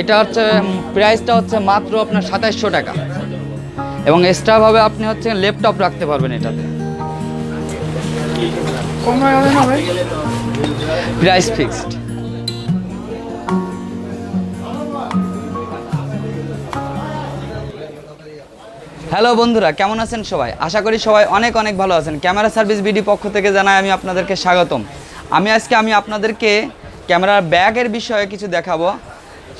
এটা হচ্ছে প্রাইসটা হচ্ছে মাত্র আপনার সাতাইশশো টাকা। এবং এক্সট্রাভাবে আপনি হচ্ছে ল্যাপটপ রাখতে পারবেন এটাতে। প্রাইস ফিক্সড হ্যালো বন্ধুরা, কেমন আছেন সবাই? আশা করি সবাই অনেক অনেক ভালো আছেন। ক্যামেরা সার্ভিস বিডি পক্ষ থেকে জানাই আমি আপনাদেরকে স্বাগতম। আমি আজকে আমি আপনাদেরকে ক্যামেরার ব্যাগের বিষয়ে কিছু দেখাবো।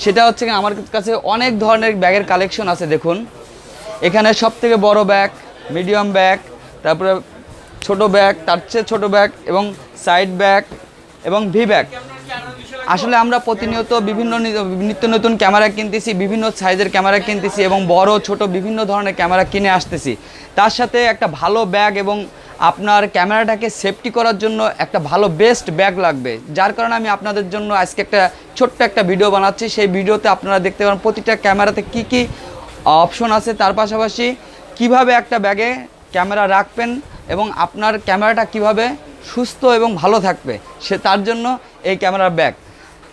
সেটা হচ্ছে আমার কাছে অনেক ধরনের ব্যাগের কালেকশন আছে, দেখুন। এখানে সব থেকে বড় ব্যাগ মিডিয়াম ব্যাগ, তারপরে ছোট ব্যাগ, তার চেয়ে ছোটো ব্যাগ এবং সাইড ব্যাগ এবং ভি ব্যাগ। আসলে আমরা প্রতিনিয়ত বিভিন্ন নিত্য নতুন ক্যামেরা কিনতেছি, বিভিন্ন সাইজের ক্যামেরা কিনতেছি এবং বড়, ছোট বিভিন্ন ধরনের ক্যামেরা কিনে আসতেছি। তার সাথে একটা ভালো ব্যাগ এবং আপনার ক্যামেরাটাকে সেফটি করার জন্য একটা ভালো বেস্ট ব্যাগ লাগবে। যার কারণে আমি আপনাদের জন্য আজকে একটা ছোট্ট একটা ভিডিও বানাচ্ছি। সেই ভিডিওতে আপনারা দেখতে পারেন প্রতিটা ক্যামেরাতে কি কি অপশন আছে। তার পাশাপাশি কীভাবে একটা ব্যাগে ক্যামেরা রাখবেন এবং আপনার ক্যামেরাটা কীভাবে সুস্থ এবং ভালো থাকবে, সে তার জন্য এই ক্যামেরার ব্যাগ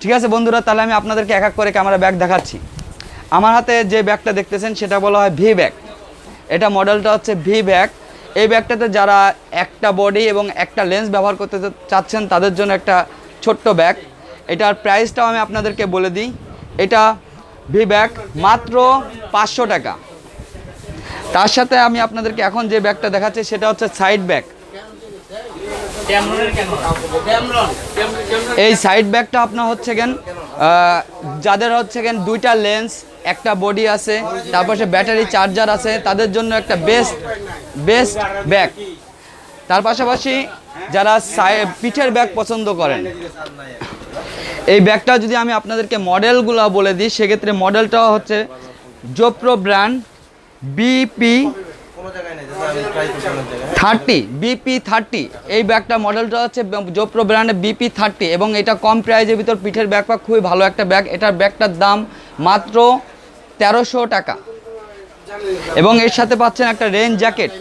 ঠিক আছে বন্ধুরা, তাহলে আমি আপনাদেরকে এক এক করে ক্যামেরা ব্যাগ দেখাচ্ছি। আমার হাতে যে ব্যাগটা দেখতেছেন, সেটা বলা হয় ভি ব্যাগ এটা মডেলটা হচ্ছে ভি ব্যাগ এই ব্যাগটাতে যারা একটা বডি এবং একটা লেন্স ব্যবহার করতে চাচ্ছেন, তাদের জন্য একটা ছোট্ট ব্যাগ এটার প্রাইসটাও আমি আপনাদেরকে বলে দিই। এটা ভি ব্যাগ মাত্র পাঁচশো টাকা। তার সাথে আমি আপনাদেরকে এখন যে ব্যাগটা দেখাচ্ছি, সেটা হচ্ছে সাইড ব্যাগ এই সাইড ব্যাগটা আপনার হচ্ছে কেন যাদের হচ্ছে কেন দুইটা লেন্স একটা বডি আছে, তারপর সে ব্যাটারি চার্জার আছে, তাদের জন্য একটা বেস্ট বেস্ট ব্যাগ তার পাশাপাশি যারা পিঠের ব্যাগ পছন্দ করেন, এই ব্যাগটা যদি আমি আপনাদেরকে মডেলগুলো বলে দিই, সেক্ষেত্রে মডেলটা হচ্ছে Zopro brand BP thirty BP thirty এই ব্যাগটা মডেলটা হচ্ছে জোপ্রো ব্র্যান্ডের বিপি থার্টি এবং এটা কম প্রাইজের ভিতর পিঠের ব্যাগটা খুবই ভালো একটা ব্যাগ এটার ব্যাগটার দাম মাত্র তেরোশো টাকা। এবং এর সাথে পাচ্ছেন একটা রেন জ্যাকেট।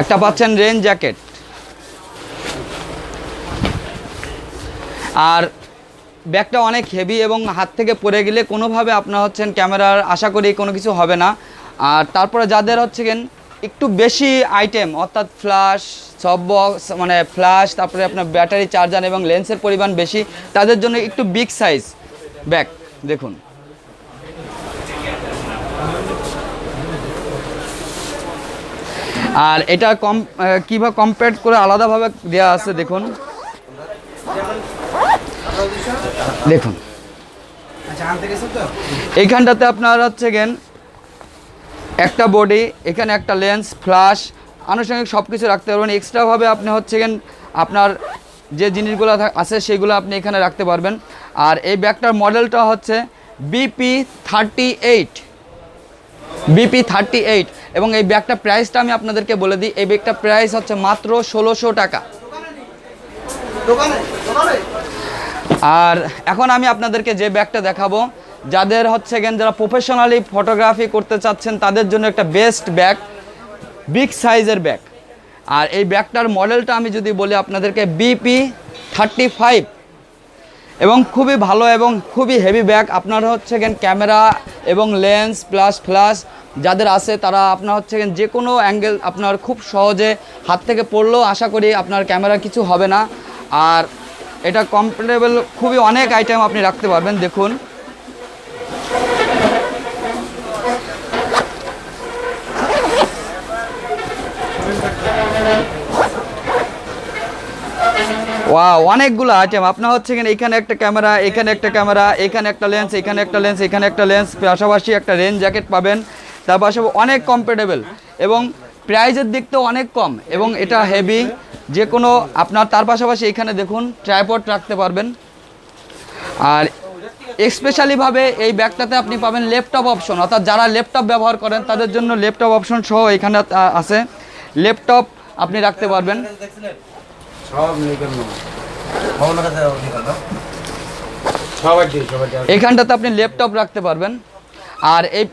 একটা পাচ্ছেন রেন জ্যাকেট। আর ব্যাগটা অনেক হেভি এবং হাত থেকে পড়ে গেলে কোনোভাবে আপনার হচ্ছেন ক্যামেরার, আশা করি কোনো কিছু হবে না। আর তারপরে যাদের হচ্ছে একটু বেশি আইটেম, অর্থাৎ ফ্ল্যাশ সব বক্স মানে ফ্ল্যাশ তারপরে আপনার ব্যাটারি চার্জার এবং লেন্সের পরিমাণ বেশি, তাদের জন্য একটু বিগ সাইজ। ব্যাগ দেখুন। আর এটা কম কীভাবে কম্পেয়ার করে আলাদাভাবে দেওয়া আছে, দেখুন। দেখুন। এইখানটাতে আপনার হচ্ছে গেন, একটা বডি এখানে একটা লেন্স ফ্লাশ আনুষঙ্গিক সব কিছু রাখতে পারবেন। এক্সট্রাভাবে আপনি হচ্ছে গেন, আপনার যে জিনিসগুলো আছে সেগুলো আপনি এখানে রাখতে পারবেন। আর এই ব্যাগটার মডেলটা হচ্ছে BP thirty eight BP thirty eight এবং এই ব্যাগটার প্রাইসটা আমি আপনাদেরকে বলে দিই, এই ব্যাগটার প্রাইস হচ্ছে মাত্র ষোলোশো টাকা। আর এখন আমি আপনাদেরকে যে ব্যাগটা দেখাবো, যাদের হচ্ছে গেন যারা প্রফেশনালি ফটোগ্রাফি করতে চাচ্ছেন, তাদের জন্য একটা বেস্ট ব্যাগ বিগ সাইজের ব্যাগ আর এই ব্যাগটার মডেলটা আমি যদি বলি আপনাদেরকে বিপি থার্টি ফাইভ এবং খুবই ভালো এবং খুবই হেভি ব্যাগ আপনার হচ্ছে কেন ক্যামেরা এবং লেন্স প্লাস ফ্ল্যাশ যাদের আছে তারা আপনার হচ্ছে যে কোনো অ্যাঙ্গেল আপনার খুব সহজে হাত থেকে পড়লেও আশা করি আপনার ক্যামেরা কিছু হবে না। আর এটা কমফোর্টেবল খুবই অনেক আইটেম আপনি রাখতে পারবেন। দেখুন ওয়াও অনেকগুলো আইটেম আপনার হচ্ছে এখানে এখানে একটা ক্যামেরা এখানে একটা ক্যামেরা এখানে একটা লেন্স এখানে একটা লেন্স এখানে একটা লেন্স পাশাপাশি একটা রেন জ্যাকেট পাবেন। তার পাশাপাশি অনেক কমফোর্টেবল এবং প্রাইজের দিকটাও অনেক কম এবং এটা হেভি যে কোনো আপনার, তার পাশাপাশি এখানে দেখুন ট্রাইপড রাখতে পারবেন। আর স্পেশালিভাবে এই ব্যাগটাতে আপনি পাবেন ল্যাপটপ অপশন অর্থাৎ যারা ল্যাপটপ ব্যবহার করেন, তাদের জন্য ল্যাপটপ অপশন সহ এখানে আছে। ল্যাপটপ আপনি রাখতে পারবেন। এখানটাতে আপনি ল্যাপটপ রাখতে পারবেন। আর এই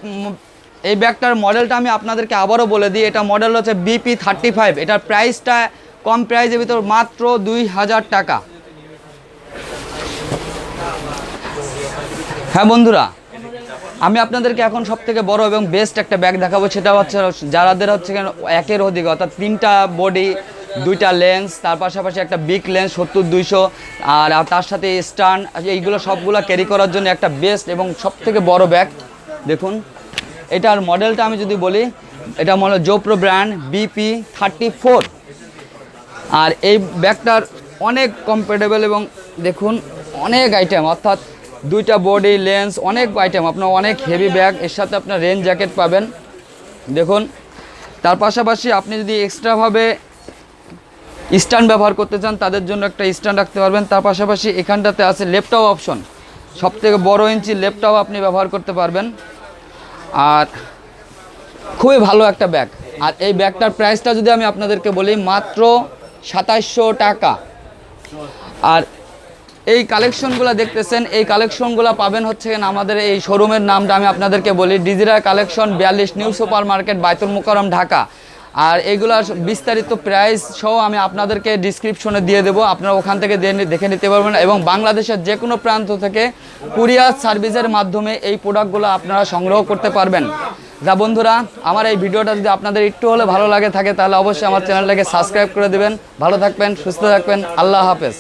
এই ব্যাগটার মডেলটা আমি আপনাদেরকে আবারও বলে দিই। এটা মডেল হচ্ছে বিপি থার্টি ফাইভ এটার প্রাইসটা কম প্রাইসের ভিতর মাত্র দুই হাজার টাকা। হ্যাঁ বন্ধুরা, আমি আপনাদেরকে এখন সব থেকে বড় এবং বেস্ট একটা ব্যাগ দেখাবো। সেটা হচ্ছে, যারাদের হচ্ছে একের অধিক, অর্থাৎ তিনটা বডি দুইটা লেন্স তার পাশাপাশি একটা বিগ লেন্স সত্তর, দুইশো, আর তার সাথে স্টান্ড এইগুলো সবগুলো ক্যারি করার জন্য একটা বেস্ট এবং সব থেকে বড় ব্যাগ দেখুন, এটার মডেলটা আমি যদি বলি, এটা মনে Zopro brand BP thirty four আর এই ব্যাগটার অনেক কমফোর্টেবল এবং দেখুন, অনেক আইটেম অর্থাৎ দুইটা বডি লেন্স অনেক আইটেম আপনার অনেক হেভি ব্যাগ এর সাথে আপনার রেন জ্যাকেট পাবেন। দেখুন, তার পাশাপাশি আপনি যদি এক্সট্রাভাবে স্ট্যান্ড ব্যবহার করতে চান, তাদের জন্য একটা স্ট্যান্ড রাখতে পারবেন। তার পাশাপাশি এখানটাতে আছে লেপটপ অপশন। সব থেকে বড়ো ইঞ্চি লেপটপ আপনি ব্যবহার করতে পারবেন। আর খুবই ভালো একটা ব্যাগ। আর এই ব্যাগটার প্রাইসটা যদি আমি আপনাদেরকে বলি, মাত্র সাতাইশশো টাকা। আর এই কালেকশনগুলো দেখতেছেন, এই কালেকশনগুলো পাবেন হচ্ছে আমাদের এই শোরুমের নামটা আমি আপনাদেরকে বলি ডিজিটাল কালেকশন, বিয়াল্লিশ, new super market Baitul Mukarram Dhaka. আর এগুলার বিস্তারিত প্রাইস সহ আমি আপনাদেরকে ডিসক্রিপশনে দিয়ে দেবো। আপনারা ওখান থেকে দেখে নিতে পারবেন এবং বাংলাদেশের যে কোনো প্রান্ত থেকে কুরিয়ার সার্ভিসের মাধ্যমে এই প্রোডাক্টগুলো আপনারা সংগ্রহ করতে পারবেন। যা বন্ধুরা, আমার এই ভিডিওটা যদি আপনাদের একটু হলে ভালো লাগে থাকে, তাহলে অবশ্যই আমার চ্যানেলটাকে সাবস্ক্রাইব করে দেবেন। ভালো থাকবেন, সুস্থ থাকবেন। আল্লাহ হাফেজ।